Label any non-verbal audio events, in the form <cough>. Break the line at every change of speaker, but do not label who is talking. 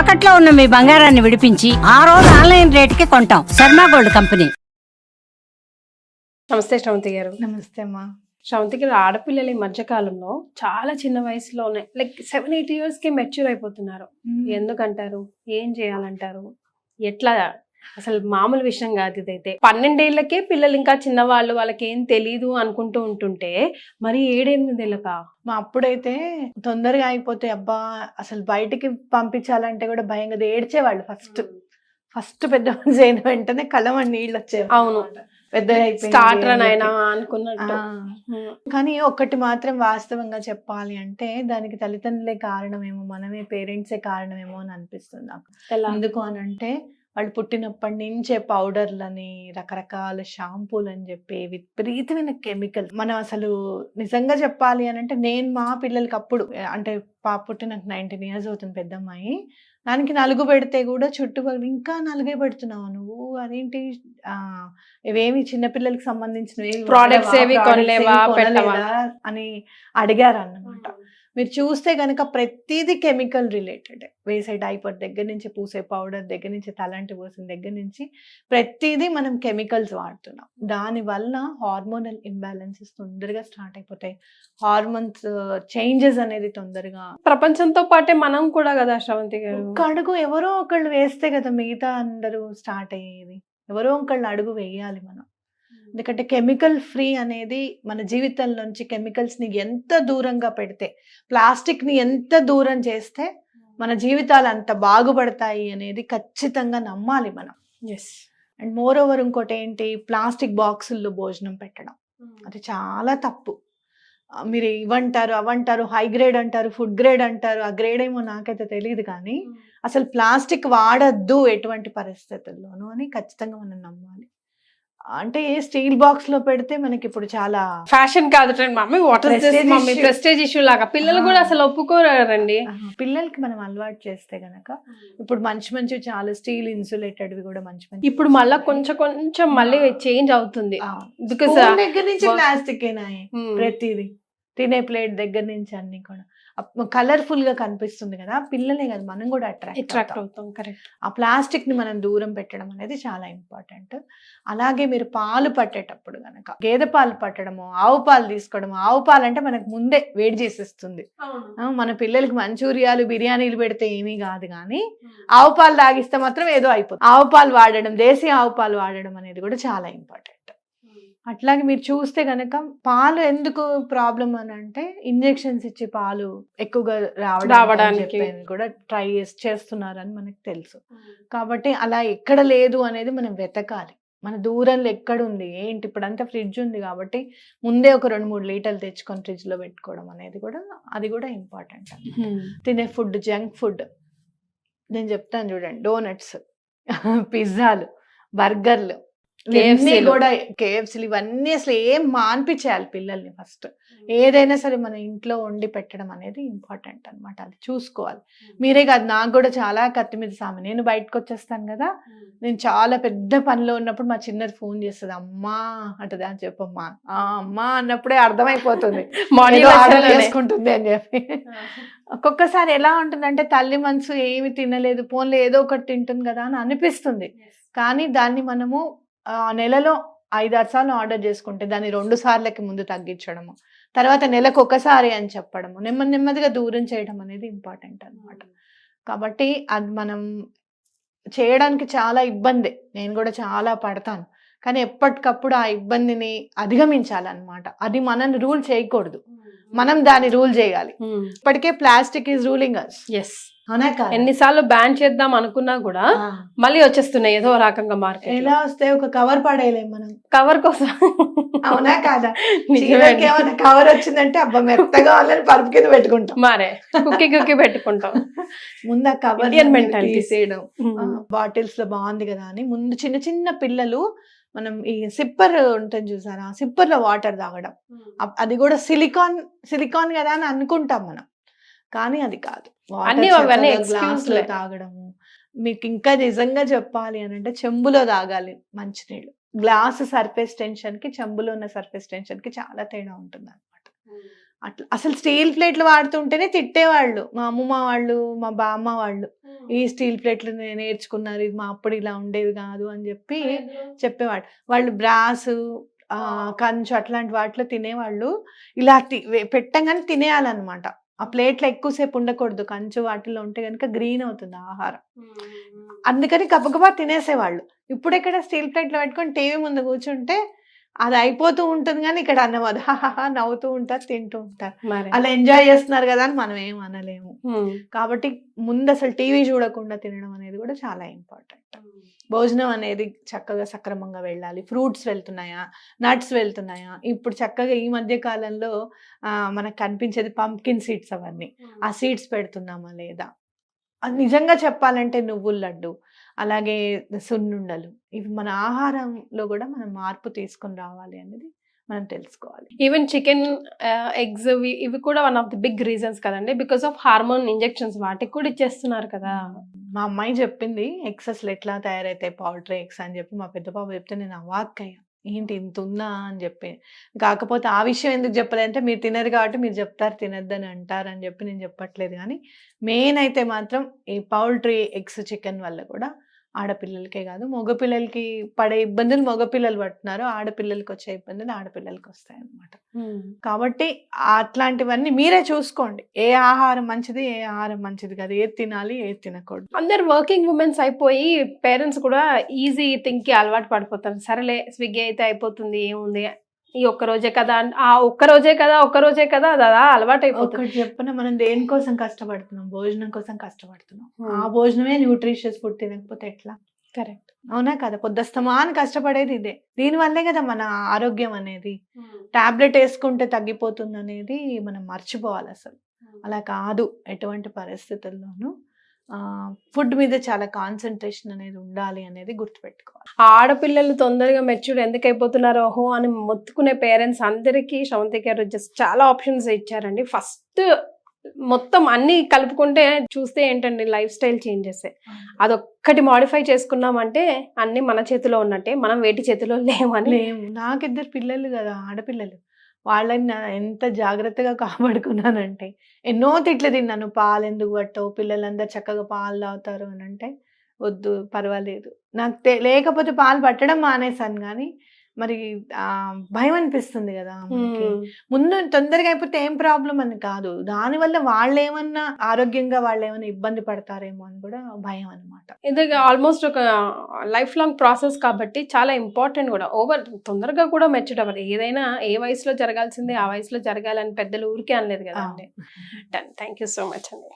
తాకట్లో ఉన్న మీ బంగారాన్ని విడిపించి ఆ రోజు ఆన్లైన్ రేటుకి కొంటాం. Sharma gold company.
నమస్తే శ్రవంతి గారు.
నమస్తే అమ్మా.
శ్రవంతి గారు ఆడపిల్లలు ఈ మధ్య కాలంలో చాలా చిన్న వయసులోనే లైక్ సెవెన్ ఎయిట్ ఇయర్స్కి మెచ్యూర్ అయిపోతున్నారు. ఎందుకంటారు? ఏం చేయాలంటారు? ఎట్లా అసలు మామూలు విషయం కాదు ఇదైతే. పన్నెండేళ్ళకే పిల్లలు ఇంకా చిన్నవాళ్ళు వాళ్ళకి ఏం తెలీదు అనుకుంటూ ఉంటుంటే మరి ఏడెనిమిదేళ్ళకా?
మా అప్పుడైతే తొందరగా అయిపోతే అబ్బా అసలు బయటికి పంపించాలంటే కూడా భయంగా ఏడ్చేవాళ్ళు ఫస్ట్. ఫస్ట్ పెద్ద మనిషి అయిన వెంటనే కళ్ళమని నీళ్ళు వచ్చేవి
అవును.
పెద్ద
స్టార్టర్ అని అయినా అనుకున్నట్టు.
కానీ ఒక్కటి మాత్రం వాస్తవంగా చెప్పాలి అంటే దానికి తల్లిదండ్రులే కారణమేమో మనమే పేరెంట్సే కారణమేమో అని అనిపిస్తుంది నాకు. ఎందుకు అని అంటే వాళ్ళు పుట్టినప్పటి నుంచే పౌడర్లని రకరకాల షాంపూలు అని చెప్పి విపరీతమైన కెమికల్. మనం అసలు నిజంగా చెప్పాలి అని అంటే నేను మా పిల్లలకి అప్పుడు అంటే పాప పుట్టి నాకు నైన్టీన్ ఇయర్స్ అవుతుంది పెద్దమ్మాయి. దానికి నలుగు పెడితే కూడా చుట్టుపక్కల ఇంకా నలుగే పెడుతున్నావు నువ్వు. అదేంటి? ఇవేమి చిన్నపిల్లలకి సంబంధించినవి? అని అడిగారు అన్నమాట మీరు చూస్తే కనుక ప్రతిదీ కెమికల్ రిలేటెడ్. వేసే డైపర్ దగ్గర నుంచి పూసే పౌడర్ దగ్గర నుంచి తలంటి పోసిన దగ్గర నుంచి ప్రతిదీ మనం కెమికల్స్ వాడుతున్నాం. దానివల్ల హార్మోనల్ ఇంబ్యాలెన్సెస్ తొందరగా స్టార్ట్ అయిపోతాయి. హార్మోన్స్ చేంజెస్ అనేది తొందరగా
ప్రపంచంతో పాటే మనం కూడా కదా శ్రవంతి గారు?
అడుగు ఎవరో ఒకళ్ళు వేస్తే కదా మిగతా అందరూ స్టార్ట్ అయ్యేది. ఎవరో ఒకళ్ళు అడుగు వేయాలి మనం. ఎందుకంటే కెమికల్ ఫ్రీ అనేది మన జీవితంలోంచి కెమికల్స్ని ఎంత దూరంగా పెడితే ప్లాస్టిక్ని ఎంత దూరం చేస్తే మన జీవితాలు అంత బాగుపడతాయి అనేది ఖచ్చితంగా నమ్మాలి మనం.
ఎస్
అండ్ మోర్ ఓవర్ ఇంకోటి ఏంటి? ప్లాస్టిక్ బాక్సుల్లో భోజనం పెట్టడం. అది చాలా తప్పు. మీరు ఇవంటారు అవంటారు హై గ్రేడ్ అంటారు ఫుడ్ గ్రేడ్ అంటారు ఆ గ్రేడ్ ఏమో నాకైతే తెలియదు కానీ అసలు ప్లాస్టిక్ వాడద్దు ఎటువంటి పరిస్థితుల్లోనూ అని ఖచ్చితంగా మనం నమ్మాలి. అంటే స్టీల్ బాక్స్లో పెడితే మనకి ఇప్పుడు చాలా
ఫ్యాషన్ కాదు mummy water mummy. Prestige issue లాగా. పిల్లలు కూడా. అసలు ఒప్పుకోరండి.
పిల్లలకి మనం అలవాటు చేస్తే గనక ఇప్పుడు మంచి మంచి చాలా స్టీల్ ఇన్సులేటెడ్వి కూడా మంచి మంచి
ఇప్పుడు మళ్ళా కొంచెం కొంచెం మళ్ళీ చేంజ్ అవుతుంది. బికాస్
దగ్గర నుంచి ప్లాస్టిక్ ప్రతిదీ. తినే ప్లేట్ దగ్గర నుంచి అన్ని కూడా. కలర్ఫుల్గా కనిపిస్తుంది కదా పిల్లలే కదా మనం కూడా
అట్రాక్ట్
అట్రాక్ట్
అవుతాం. కరెక్ట్
ఆ ప్లాస్టిక్ని మనం దూరం పెట్టడం అనేది చాలా ఇంపార్టెంట్ అలాగే మీరు పాలు పట్టేటప్పుడు గనక గేదె పాలు పట్టడము ఆవు పాలు తీసుకోవడము ఆవు పాలు అంటే మనకు ముందే వేడి చేసేస్తుంది. మన పిల్లలకి మంచూరియాలు బిర్యానీలు పెడితే ఏమీ కాదు కానీ ఆవు పాలు తాగిస్తే మాత్రం ఏదో అయిపోతుంది. ఆవు పాలు వాడడం దేశీ ఆవు పాలు వాడడం అనేది కూడా చాలా ఇంపార్టెంట్ అట్లాగే మీరు చూస్తే గనక పాలు ఎందుకు ప్రాబ్లం అని అంటే ఇంజెక్షన్స్ ఇచ్చి పాలు ఎక్కువగా రావడానికి. కూడా ట్రై చేస్తున్నారని మనకు తెలుసు. కాబట్టి అలా ఎక్కడ లేదు అనేది మనం వెతకాలి. మన దూరంలో ఎక్కడ ఉంది ఏంటి? ఇప్పుడు అంతా ఫ్రిడ్జ్ ఉంది కాబట్టి ముందే ఒక రెండు మూడు లీటర్లు తెచ్చుకొని ఫ్రిడ్జ్లో పెట్టుకోవడం అనేది కూడా అది కూడా ఇంపార్టెంట్ తినే ఫుడ్ జంక్ ఫుడ్. నేను చెప్తాను చూడండి. డోనట్స్ పిజ్జాలు బర్గర్లు. ఇవన్నీ. కూడా కేఎఫ్సీలు ఇవన్నీ అసలు ఏం మాన్పించేయాలి పిల్లల్ని ఫస్ట్. ఏదైనా సరే మన ఇంట్లో వండి పెట్టడం అనేది ఇంపార్టెంట్ అన్నమాట. అది చూసుకోవాలి. మీరే కాదు నాకు కూడా చాలా కత్తి మీద సామె. నేను బయటకు వచ్చేస్తాను కదా నేను చాలా పెద్ద పనిలో ఉన్నప్పుడు మా చిన్నది ఫోన్ చేస్తుంది అమ్మా అంటది అని చెప్పమ్మా. ఆ అమ్మా అన్నప్పుడే అర్థమైపోతుంది. <laughs> ఆర్డర్ చేసుకుంటుంది అని చెప్పి. ఒక్కొక్కసారి ఎలా ఉంటుందంటే తల్లి మనసు ఏమి తినలేదు ఫోన్లో ఏదో ఒకటి తింటుంది కదా అని అనిపిస్తుంది. కానీ దాన్ని మనము నెలలో ఐదారు సార్లు ఆర్డర్ చేసుకుంటే దాన్ని రెండు సార్లకి ముందు తగ్గించడము తర్వాత నెలకు ఒకసారి అని చెప్పడము నెమ్మది నెమ్మదిగా దూరం చేయడం అనేది ఇంపార్టెంట్ అన్నమాట. కాబట్టి అది మనం చేయడానికి చాలా ఇబ్బంది. నేను కూడా చాలా పడతాను. కానీ ఎప్పటికప్పుడు ఆ ఇబ్బందిని అధిగమించాలన్నమాట. అది మనం రూల్ చేయకూడదు. మనం దాన్ని రూల్ చేయాలి. ఇప్పటికే plastic is ruling us
yes? ఎన్నిసార్లు బ్యాన్ చేద్దాం అనుకున్నా కూడా. మళ్ళీ వచ్చేస్తున్నాయి ఏదో రకంగా మార్కెట్
ఎలా వస్తే ఒక కవర్ పడేయలేం మనం.
కవర్ కోసం.
అవునా కాదా? <laughs> ఏమైనా కవర్ వచ్చిందంటే అబ్బా మెత్తగా వాళ్ళని పరుపు కింద పెట్టుకుంటాం.
మారే. కుక్కి కుక్కి పెట్టుకుంటాం. <laughs>
ముందు ఆ కవర్. తీసేయడం. బాటిల్స్లో బాగుంది కదా అని. ముందు చిన్న చిన్న పిల్లలు మనం ఈ సిప్పర్ ఉంటుంది చూసారా? సిప్పర్లో వాటర్ తాగడం. అది కూడా సిలికాన్ సిలికాన్ కదా అని అనుకుంటాం మనం. కానీ అది కాదు.
అన్నీ అవన్నీ excuse
గ్లాస్లో లే. తాగడము. మీకు ఇంకా నిజంగా చెప్పాలి అని అంటే చెంబులో తాగాలి మంచినీళ్ళు. గ్లాస్ సర్ఫేస్ టెన్షన్కి చెంబులో ఉన్న సర్ఫేస్ టెన్షన్కి చాలా తేడా ఉంటుంది అనమాట అట్లా. అసలు స్టీల్ ప్లేట్లు వాడుతుంటేనే తిట్టేవాళ్ళు. మా అమ్మమ్మ వాళ్ళు మా బామ్మ వాళ్ళు. ఈ స్టీల్ ప్లేట్లు నేర్చుకున్నారు. ఇది మా అప్పుడు ఇలా ఉండేవి కాదు అని చెప్పి చెప్పేవాడు వాళ్ళు బ్రాస్ కంచు అట్లాంటి వాటిలో తినేవాళ్ళు. ఇలా పెట్టంగానే తినేయాలన్నమాట. ఆ ప్లేట్లో ఎక్కువసేపు ఉండకూడదు. కంచు వాటిలో ఉంటే కనుక గ్రీన్ అవుతుంది ఆహారం. అందుకని గబగబా తినేసేవాళ్ళు. ఇప్పుడు ఇక్కడ స్టీల్ ప్లేట్లో పెట్టుకొని టీవీ ముందు కూర్చుంటే అది అయిపోతూ ఉంటుంది కానీ ఇక్కడ అన్నవాదు హాహా నవ్వుతూ ఉంటారు తింటూ ఉంటారు అలా ఎంజాయ్ చేస్తున్నారు కదా అని మనం ఏం అనలేము. కాబట్టి ముందు అసలు టీవీ చూడకుండా తినడం అనేది కూడా చాలా ఇంపార్టెంట్ భోజనం అనేది చక్కగా సక్రమంగా వెళ్ళాలి. ఫ్రూట్స్ వెళ్తున్నాయా? నట్స్ వెళ్తున్నాయా? ఇప్పుడు చక్కగా ఈ మధ్య కాలంలో మనకు కనిపించేది పంకిన్ సీడ్స్ అవన్నీ. ఆ సీడ్స్ పెడుతున్నామా లేదా? నిజంగా చెప్పాలంటే నువ్వుల లడ్డు అలాగే సున్నుండలు. ఇవి మన ఆహారంలో కూడా మనం మార్పు తీసుకొని రావాలి అనేది మనం తెలుసుకోవాలి.
ఈవెన్ చికెన్ ఎగ్స్ ఇవి కూడా one of the big reasons కదండి. బికాస్ ఆఫ్ హార్మోన్ ఇంజెక్షన్స్ వాటికి కూడా ఇచ్చేస్తున్నారు కదా.
మా అమ్మాయి చెప్పింది ఎగ్స్ అసలు ఎట్లా తయారైతాయి? పౌల్ట్రీ ఎగ్స్ అని చెప్పి మా పెద్ద పాప చెప్తే నేను అవాక్కయ్యా ఏంటి ఇంత ఉందా అని చెప్పి. కాకపోతే ఆ విషయం ఎందుకు చెప్పలేదంటే మీరు తినరు కాబట్టి మీరు చెప్తారు తినద్దని అంటారు అని చెప్పి నేను చెప్పట్లేదు కానీ మెయిన్ అయితే మాత్రం ఈ పౌల్ట్రీ ఎగ్స్ చికెన్ వల్ల కూడా ఆడపిల్లలకే కాదు మగపిల్లలకి పడే ఇబ్బందులు మగపిల్లలు పడుతున్నారు. ఆడపిల్లలకి వచ్చే ఇబ్బందులు ఆడపిల్లలకి వస్తాయి అన్నమాట కాబట్టి అట్లాంటివన్నీ మీరే చూసుకోండి. ఏ ఆహారం మంచిది ఏ ఆహారం మంచిది కాదు. ఏది తినాలి ఏది తినకూడదు.
అందరు వర్కింగ్ ఉమెన్స్ అయిపోయి పేరెంట్స్ కూడా ఈజీ థింక్కి అలవాటు పడిపోతారు. సరేలే స్విగ్గీ అయితే అయిపోతుంది ఏముంది? ఈ ఒక్క రోజే కదా ఆ ఒక్క రోజే కదా ఒక్క రోజే కదా అది అలా అలవాటు అయిపోతుంది
చెప్పిన మనం దేనికోసం కష్టపడుతున్నాం? భోజనం కోసం కష్టపడుతున్నాం. ఆ. భోజనమే న్యూట్రిషియస్ ఫుడ్ తినకపోతే ఎట్లా?
కరెక్ట్.
అవునా కదా పొద్దుస్తమాని కష్టపడేది ఇదే. దీని వల్లే కదా మన ఆరోగ్యం అనేది. టాబ్లెట్ వేసుకుంటే తగ్గిపోతుంది అనేది మనం మర్చిపోవాలి అసలు అలా కాదు ఎటువంటి పరిస్థితుల్లోనూ. ఫుడ్ మీద చాలా కాన్సన్ట్రేషన్ అనేది ఉండాలి అనేది గుర్తుపెట్టుకోవాలి.
ఆడపిల్లలు తొందరగా మెచ్యూర్ ఎందుకు అయిపోతున్నారో ఓహో అని మొత్తుకునే పేరెంట్స్ అందరికీ శ్రవంతి గారు జస్ట్ చాలా ఆప్షన్స్ ఇచ్చారండి. ఫస్ట్ మొత్తం అన్ని కలుపుకుంటే చూస్తే ఏంటండి లైఫ్ స్టైల్ చేంజెస్. అదొక్కటి మాడిఫై చేసుకున్నామంటే అన్ని మన చేతిలో ఉన్నట్టే మనం వేటి చేతిలో లేవని
లేము. నాకు ఇద్దరు పిల్లలు కదా ఆడపిల్లలు. వాళ్ళని నా ఎంత జాగ్రత్తగా కాపాడుకున్నానంటే ఎన్నో తిట్లు తిన్నాను. పాలు ఎందుకు పట్టవు? పిల్లలందరూ చక్కగా పాలు తాగుతారు అని అంటే వద్దు పర్వాలేదు. నాకు తె- లేకపోతే పాలు పట్టడం మానేశాను కానీ మరి ఆ భయం అనిపిస్తుంది కదా. ముందు తొందరగా అయిపోతే ఏం ప్రాబ్లం అని కాదు. దానివల్ల వాళ్ళు ఏమన్నా ఆరోగ్యంగా వాళ్ళు ఏమైనా ఇబ్బంది పడతారేమో అని కూడా భయం అన్నమాట
ఇది ఆల్మోస్ట్ ఒక లైఫ్ లాంగ్ ప్రాసెస్ కాబట్టి చాలా ఇంపార్టెంట్ కూడా. ఓవర్ తొందరగా కూడా మెచ్యూర్ అవ్వదు ఏదైనా ఏ వయసులో జరగాల్సిందే ఆ వయసులో జరగాలని పెద్దలు ఊరికే అనలేదు కదా అండి done. Thank you so much అండి.